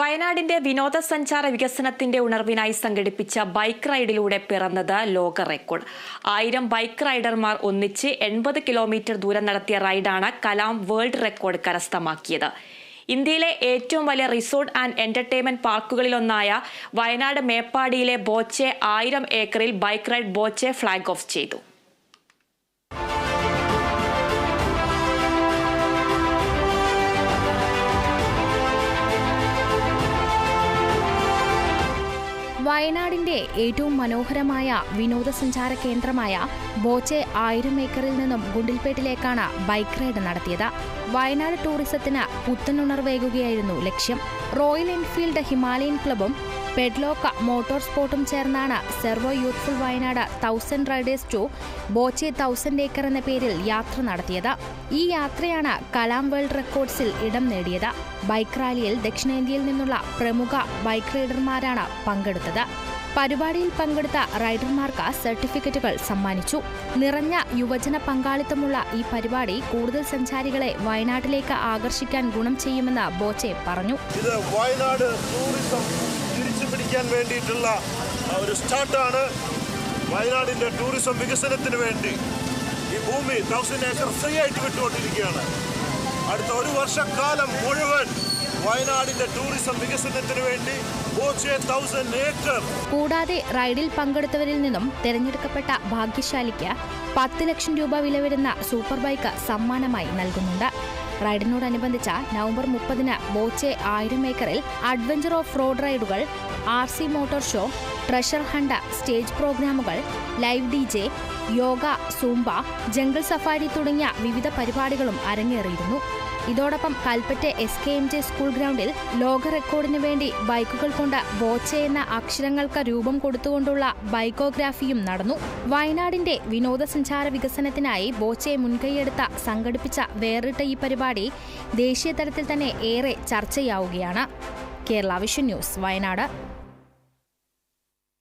വയനാടിന്റെ വിനോദസഞ്ചാര വികസനത്തിന്റെ ഉണർവിനായി സംഘടിപ്പിച്ച ബൈക്ക് റൈഡിലൂടെ പിറന്നത് ലോക റെക്കോർഡ്. ആയിരം ബൈക്ക് റൈഡർമാർ ഒന്നിച്ച് എൺപത് കിലോമീറ്റർ ദൂരം നടത്തിയ റൈഡാണ് കലാം വേൾഡ് റെക്കോർഡ് കരസ്ഥമാക്കിയത്. ഇന്ത്യയിലെ ഏറ്റവും വലിയ റിസോർട്ട് ആൻഡ് എന്റർടൈൻമെന്റ് പാർക്കുകളിലൊന്നായ വയനാട് മേപ്പാടിയിലെ ബോച്ചെ ആയിരം ഏക്കറിൽ bike ride Boche flag off ചെയ്തു. വയനാടിന്റെ ഏറ്റവും മനോഹരമായ വിനോദസഞ്ചാര കേന്ദ്രമായ ബോച്ചെ ആയിരം ഏക്കറിൽ നിന്നും ഗുണ്ടിൽപേട്ടിലേക്കാണ് ബൈക്ക് റൈഡ് നടത്തിയത്. വയനാട് ടൂറിസത്തിന് പുത്തനുണർവേകുകയായിരുന്നു ലക്ഷ്യം. റോയൽ എൻഫീൽഡ് ഹിമാലയൻ ക്ലബും പെഡ്ലോക്ക മോട്ടോർ സ്പോർട്ടും ചേർന്നാണ് servo youthful Wayanad thousand riders to Boche thousand acre എന്ന പേരിൽ യാത്ര നടത്തിയത്. ഈ യാത്രയാണ് കലാം വേൾഡ് റെക്കോർഡ്സിൽ ഇടം നേടിയത്. ബൈക്ക് റാലിയിൽ ദക്ഷിണേന്ത്യയിൽ നിന്നുള്ള പ്രമുഖ ബൈക്ക് റൈഡർമാരാണ് പങ്കെടുത്തത്. പരിപാടിയിൽ പങ്കെടുത്ത റൈഡർമാർക്ക് സർട്ടിഫിക്കറ്റുകൾ സമ്മാനിച്ചു. നിറഞ്ഞ യുവജന പങ്കാളിത്തമുള്ള ഈ പരിപാടി കൂടുതൽ സഞ്ചാരികളെ വയനാട്ടിലേക്ക് ആകർഷിക്കാൻ ഗുണം ചെയ്യുമെന്ന് ബോച്ചെ പറഞ്ഞു. ഇത് വയനാട് ടൂറിസം തിരിച്ചു പിടിക്കാൻ വേണ്ടിയിട്ടുള്ള ഒരു സ്റ്റാർട്ടാണ് വയനാടിന്റെ ടൂറിസം വികസനത്തിന് വേണ്ടി ഈ ഭൂമി തൗസൻഡ് ഏക്കർ ഫ്രീ ആയിട്ട് വിട്ടുകൊണ്ടിരിക്കുകയാണ്. അടുത്ത ഒരു വർഷക്കാലം മുഴുവൻ വയനാടിന്റെ ടൂറിസം വികസനത്തിന് വേണ്ടി കൂടാതെ റൈഡിൽ പങ്കെടുത്തവരിൽ നിന്നും തിരഞ്ഞെടുക്കപ്പെട്ട ഭാഗ്യശാലിക്ക് പത്ത് ലക്ഷം രൂപ വില വരുന്ന സൂപ്പർ ബൈക്ക് സമ്മാനമായി നൽകുന്നുണ്ട്. റൈഡിനോടനുബന്ധിച്ച നവംബർ മുപ്പതിന് ബോച്ചെ ആയിരം ഏക്കറിൽ adventure off road റൈഡുകൾ R C motor show treasure hunt stage പ്രോഗ്രാമുകൾ live D J yoga Zumba jungle safari തുടങ്ങിയ വിവിധ പരിപാടികളും അരങ്ങേറിയിരുന്നു. ഇതോടൊപ്പം Kalpetta S K M J school ഗ്രൗണ്ടിൽ ലോക റെക്കോർഡിന് വേണ്ടി ബൈക്കുകൾ കൊണ്ട് ബോച്ച എന്ന അക്ഷരങ്ങൾക്ക് രൂപം കൊടുത്തുകൊണ്ടുള്ള ബൈക്കോഗ്രാഫിയും നടന്നു. വയനാടിന്റെ വിനോദസഞ്ചാര വികസനത്തിനായി ബോച്ചെ മുൻകൈയെടുത്ത സംഘടിപ്പിച്ച വേറിട്ട ഈ പരിപാടി ദേശീയ തലത്തിൽ തന്നെ ഏറെ ചർച്ചയാവുകയാണ്. Kerala vision news Wayanad.